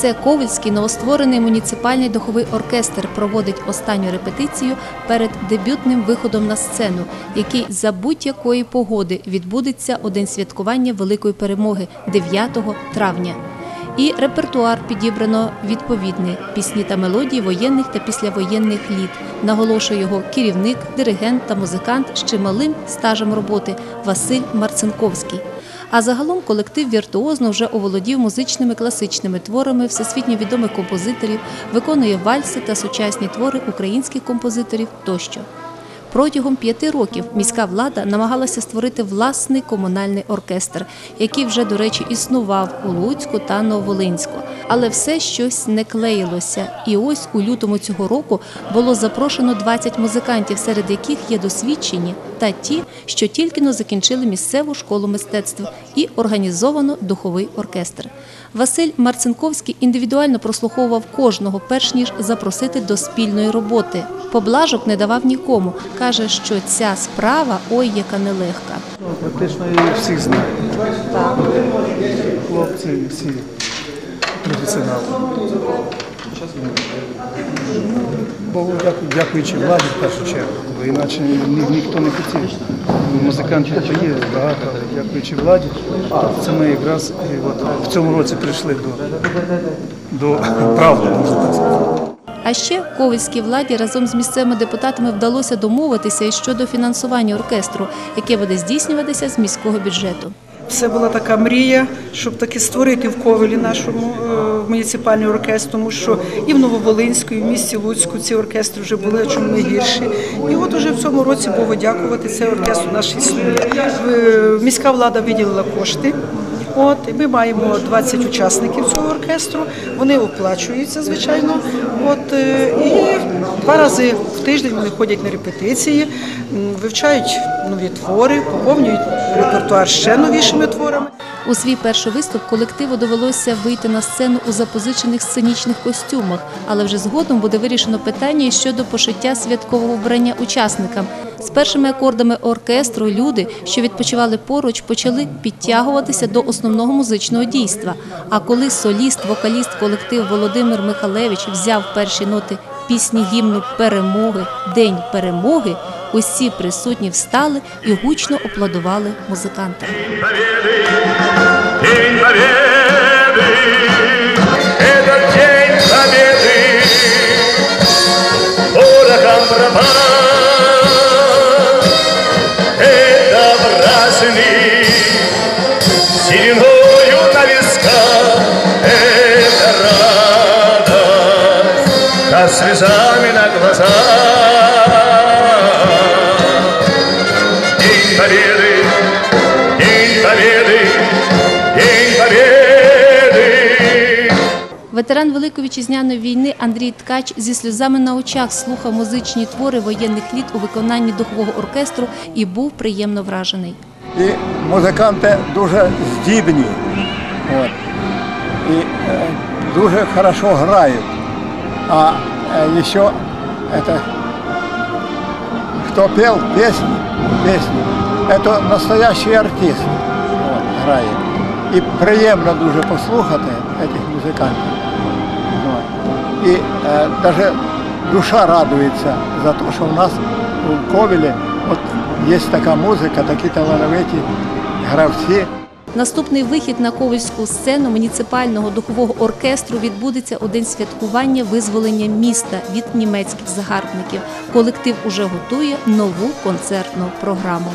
Це Ковельський новостворений муніципальний духовий оркестр проводить останню репетицію перед дебютним виходом на сцену, який за будь-якої погоди відбудеться у день святкування великої перемоги 9 травня. І репертуар підібрано відповідний пісні та мелодії воєнних та післявоєнних літ. Наголошує його керівник, диригент та музикант з чималим стажем роботи Василь Марцинковський. А загалом колектив віртуозно вже оволодів музичними класичними творами всесвітньо відомих композиторів, виконує вальси та сучасні твори українських композиторів тощо. Протягом п'яти років міська влада намагалася створити власний комунальний оркестр, який вже, до речі, існував у Луцьку та Нововолинську. Але все щось не клеїлося. І ось у лютому цього року було запрошено 20 музикантів, серед яких є досвідчені та ті, що тільки но закінчили місцеву школу мистецтв і організовано духовий оркестр. Василь Марцинковський індивідуально прослуховував кожного, перш ніж запросити до спільної роботи. Поблажок не давав нікому. Каже, що ця справа ой, яка нелегка. Ну, Практично я всіх знаю. Хлопці всі професіонали. Богу дякую, дякуючи владі в першу чергу, бо іначе ні, ніхто не хотів. Музикантів то є багато, але дякуючи владі, це ми якраз от в цьому році прийшли до, до правди, можна так сказати. А ще ковальській владі разом з місцевими депутатами вдалося домовитися щодо фінансування оркестру, яке буде здійснюватися з міського бюджету. Це була така мрія, щоб таки створити в Ковелі нашому е, муніципальний оркестр, тому що і в Нововолинську, і в місті Луцьку ці оркестри вже були, чому не гірші. І от уже в цьому році Богу дякувати, цей оркестр наш існує. Е, Міська влада виділила кошти. От ми маємо 20 учасників цього оркестру. Вони оплачуються, звичайно. От е, і два рази в тиждень вони ходять на репетиції, вивчають нові твори, поповнюють репертуар ще новішими творами. У свій перший виступ колективу довелося вийти на сцену у запозичених сценічних костюмах, але вже згодом буде вирішено питання щодо пошиття святкового вбрання учасникам. З першими акордами оркестру люди, що відпочивали поруч, почали підтягуватися до основного музичного дійства. А коли соліст, вокаліст колектив Володимир Михалевич взяв перші ноти пісні гімну перемоги, День перемоги, усі присутні встали і гучно аплодували музикантам. Победы, День Победы, День Победы. Ветеран Великої вітчизняної війни Андрій Ткач зі сльозами на очах слухав музичні твори воєнних літ у виконанні духового оркестру і був приємно вражений. і музиканти дуже здібні. От. І е, дуже хорошо грають. А е, ще это, кто пел песни, песни, это настоящий артист вот, грає. І приємно дуже послухати цих музикантів. Вот. І е, навіть душа радується за те, що у нас у Ковелі от, є така музика, такі талановиті гравці. Наступний вихід на ковальську сцену муніципального духового оркестру відбудеться у день святкування визволення міста від німецьких загарбників. Колектив уже готує нову концертну програму.